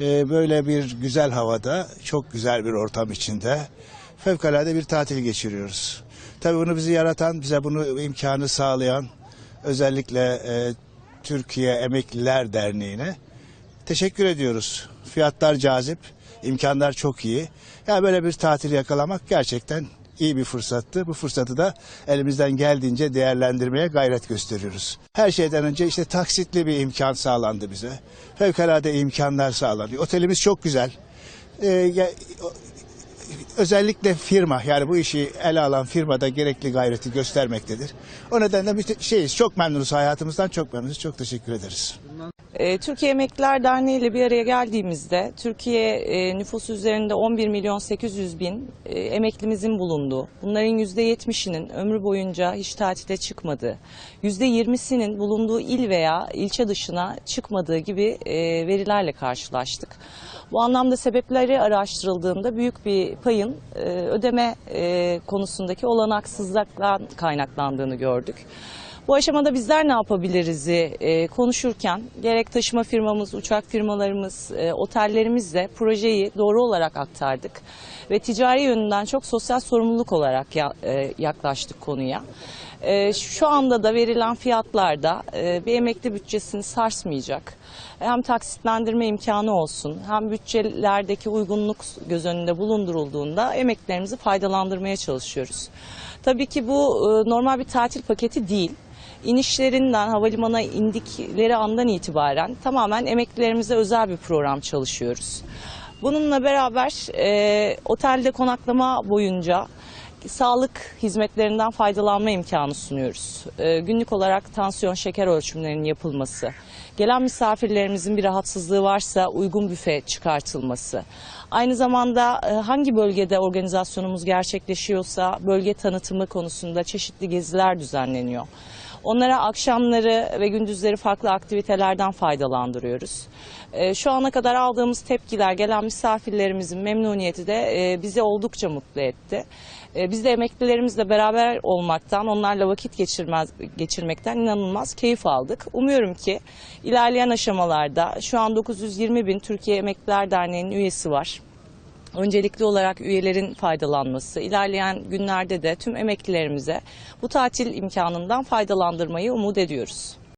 Ee, böyle bir güzel havada, çok güzel bir ortam içinde fevkalade bir tatil geçiriyoruz. Tabii bunu bizi yaratan, bize bunu imkanı sağlayan özellikle e, Türkiye Emekliler Derneği'ne teşekkür ediyoruz. Fiyatlar cazip, imkanlar çok iyi. Ya böyle bir tatil yakalamak gerçekten iyi bir fırsattı. Bu fırsatı da elimizden geldiğince değerlendirmeye gayret gösteriyoruz. Her şeyden önce işte taksitli bir imkan sağlandı bize. Fevkalade imkanlar sağlanıyor. Otelimiz çok güzel. Ee, özellikle firma yani bu işi ele alan firmada gerekli gayreti göstermektedir. O nedenle şeyiz çok memnunuz hayatımızdan çok memnunuz. Çok teşekkür ederiz. Ee, Türkiye Emekliler Derneği ile bir araya geldiğimizde Türkiye e, nüfusu üzerinde 11 milyon 800 bin e, emeklimizin bulunduğu, bunların %70'inin ömrü boyunca hiç tatile çıkmadığı, %20'sinin bulunduğu il veya ilçe dışına çıkmadığı gibi e, verilerle karşılaştık. Bu anlamda sebepleri araştırıldığında büyük bir payın ödeme konusundaki olanaksızlıktan kaynaklandığını gördük. Bu aşamada bizler ne yapabiliriz'i e, konuşurken gerek taşıma firmamız, uçak firmalarımız, e, otellerimizle projeyi doğru olarak aktardık. Ve ticari yönünden çok sosyal sorumluluk olarak ya- e, yaklaştık konuya. E, şu anda da verilen fiyatlarda e, bir emekli bütçesini sarsmayacak. Hem taksitlendirme imkanı olsun hem bütçelerdeki uygunluk göz önünde bulundurulduğunda emeklilerimizi faydalandırmaya çalışıyoruz. Tabii ki bu e, normal bir tatil paketi değil inişlerinden havalimanına indikleri andan itibaren tamamen emeklilerimize özel bir program çalışıyoruz. Bununla beraber e, otelde konaklama boyunca sağlık hizmetlerinden faydalanma imkanı sunuyoruz. E, günlük olarak tansiyon şeker ölçümlerinin yapılması, gelen misafirlerimizin bir rahatsızlığı varsa uygun büfe çıkartılması, aynı zamanda e, hangi bölgede organizasyonumuz gerçekleşiyorsa bölge tanıtımı konusunda çeşitli geziler düzenleniyor. Onlara akşamları ve gündüzleri farklı aktivitelerden faydalandırıyoruz. Ee, Şu ana kadar aldığımız tepkiler, gelen misafirlerimizin memnuniyeti de e, bizi oldukça mutlu etti. E, Biz de emeklilerimizle beraber olmaktan, onlarla vakit geçirmez, geçirmekten inanılmaz keyif aldık. Umuyorum ki ilerleyen aşamalarda şu an 920 bin Türkiye Emekliler Derneği'nin üyesi var. Öncelikli olarak üyelerin faydalanması, ilerleyen günlerde de tüm emeklilerimize bu tatil imkanından faydalandırmayı umut ediyoruz.